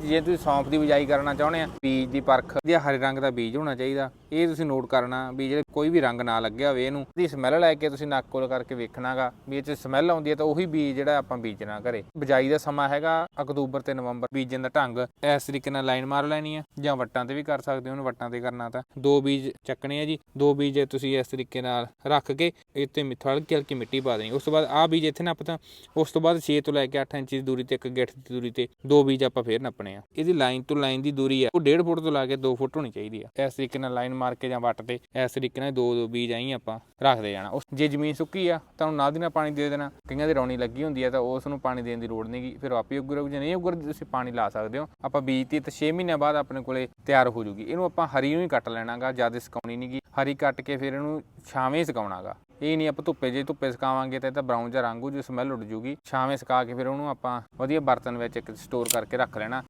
ਜੇ ਤੁਸੀਂ ਸੌਂਫ ਦੀ ਬਿਜਾਈ ਕਰਨਾ ਚਾਹੁੰਦੇ ਆ, ਬੀਜ ਦੀ ਪਰਖ ਜਾਂ ਹਰੇ ਰੰਗ ਦਾ ਬੀਜ ਹੋਣਾ ਚਾਹੀਦਾ, ਇਹ ਤੁਸੀਂ ਨੋਟ ਕਰਨਾ ਵੀ ਜਿਹੜੇ ਕੋਈ ਵੀ ਰੰਗ ਨਾ ਲੱਗਿਆ ਹੋਵੇ ਇਹਨੂੰ ਦੀ ਸਮੈਲ ਲੈ ਕੇ ਤੁਸੀਂ ਨੱਕ ਕੋਲ ਕਰਕੇ ਵੇਖਣਾਗਾ ਵੀ ਇਹ ਚ ਸਮੈਲ ਆਉਂਦੀ ਹੈ ਤਾਂ ਉਹੀ ਬੀਜ ਜਿਹੜਾ ਆਪਾਂ ਬੀਜਣਾ ਘਰੇ। ਬਿਜਾਈ ਦਾ ਸਮਾਂ ਹੈਗਾ ਅਕਤੂਬਰ ਤੇ ਨਵੰਬਰ, ਬੀਜਣ ਦਾ ਢੰਗ ਇਸ ਤਰੀਕੇ ਨਾਲ ਲਾਈਨ ਮਾਰ ਲੈਣੀ ਹੈ ਜਾਂ ਵੱਟਾਂ ਤੇ ਵੀ ਕਰ ਸਕਦੇ ਹੋ, ਉਹਨੂੰ ਵੱਟਾਂ ਤੇ ਕਰਨਾ ਤਾਂ। ਦੋ ਬੀਜ ਚੱਕਣੇ ਆ ਜੀ, ਦੋ ਬੀਜ ਤੁਸੀਂ ਇਸ ਤਰੀਕੇ ਨਾਲ ਰੱਖ ਕੇ ਇੱਥੇ ਮਿੱਠਾ ਹਲਕੀ ਹਲਕੀ ਮਿੱਟੀ ਪਾ ਦੇਣੀ। ਉਸ ਤੋਂ ਬਾਅਦ ਆਹ ਬੀਜ ਇੱਥੇ ਨੱਪਤਾ, ਉਸ ਤੋਂ ਬਾਅਦ 6 ਤੋਂ ਲੈ ਕੇ 8 ਇੰਚ ਦੀ ਦੂਰੀ ਤੇ ਇੱਕ ਗਿੱਠ ਦੀ ਦੂਰੀ ਤੇ ਦੋ ਬੀਜ ਆਪਾਂ ਫੇਰ ਨੱਪਣੇ ਆ। ਇਹਦੀ ਲਾਈਨ ਤੋਂ ਲਾਈਨ ਦੀ ਦੂਰੀ ਆ। ਉਹ 1.5 ਫੁੱਟ ਤੋਂ ਲਾ ਕੇ 2 ਫੁੱਟ ਹੋਣੀ ਚਾਹੀਦੀ ਆ। ਇਸ ਤਰੀਕੇ ਨਾਲ ਲਾਈਨ ਮਾਰ ਕੇ ਜਾਂ ਵੱਟ ਤੇ ਇਸ ਤਰੀਕੇ ਨਾਲ ਦੋ ਦੋ ਬੀਜ ਆਈ ਆਪਾਂ ਰੱਖਦੇ ਜਾਣਾ। ਉਸ ਜੇ ਜ਼ਮੀਨ ਸੁੱਕੀ ਆ, ਤਾਂ ਨਾਲ ਦੀ ਨਾਲ ਪਾਣੀ ਦੇ ਦੇਣਾ। ਕਈਆਂ ਦੀ ਰੌਣੀ ਲੱਗੀ ਹੁੰਦੀ ਆ, ਤਾਂ ਉਸ ਨੂੰ ਪਾਣੀ ਦੇਣ ਦੀ ਲੋੜ ਨਹੀਂਗੀ ਫਿਰ ਆਪੇ ਉੱਗਰ ਜੇ ਨਹੀਂ ਉੱਗਰ, ਤੁਸੀਂ ਪਾਣੀ ਲਾ ਸਕਦੇ ਹੋ। ਆਪਾਂ ਬੀਜ ਤੀ ਤਾਂ 6 ਮਹੀਨਿਆਂ ਬਾਅਦ ਆਪਣੇ ਕੋਲੇ ਤਿਆਰ ਹੋ ਜੂਗੀ। ਇਹਨੂੰ ਆਪਾਂ ਹਰੀ ਨੂੰ ਹੀ ਕੱਟ ਲੈਣਾਗਾ, ਜ਼ਿਆਦਾ ਸੁਕਾਉਣੀ ਨਹੀਂਗੀ ਹਰੀ ਕੱਟ ਕੇ ਫਿਰ ਇਹਨੂੰ ਛਾਵੇਂ ਸੁਕਾਉਣਾਗਾ। ਇਹ ਨਹੀਂ ਆਪਾਂ ਧੁੱਪੇ, ਜੇ ਧੁੱਪੇ ਸੁਕਾਵਾਂਗੇ ਤਾਂ ਇਹ ਤਾਂ ਬਰਾਊਨ ਜਿਹਾ ਰੰਗ ਹੋ ਜੂ ਸਮੈਲ ਉੱਡ ਜੂਗੀ। ਛਾਵੇਂ ਸੁਕਾ ਕੇ ਫਿਰ ਉਹਨੂੰ ਆਪਾਂ ਵਧੀਆ ਬਰਤਨ ਵਿੱਚ ਇੱਕ ਸਟੋਰ ਕਰਕੇ ਰੱਖ ਲੈਣਾ।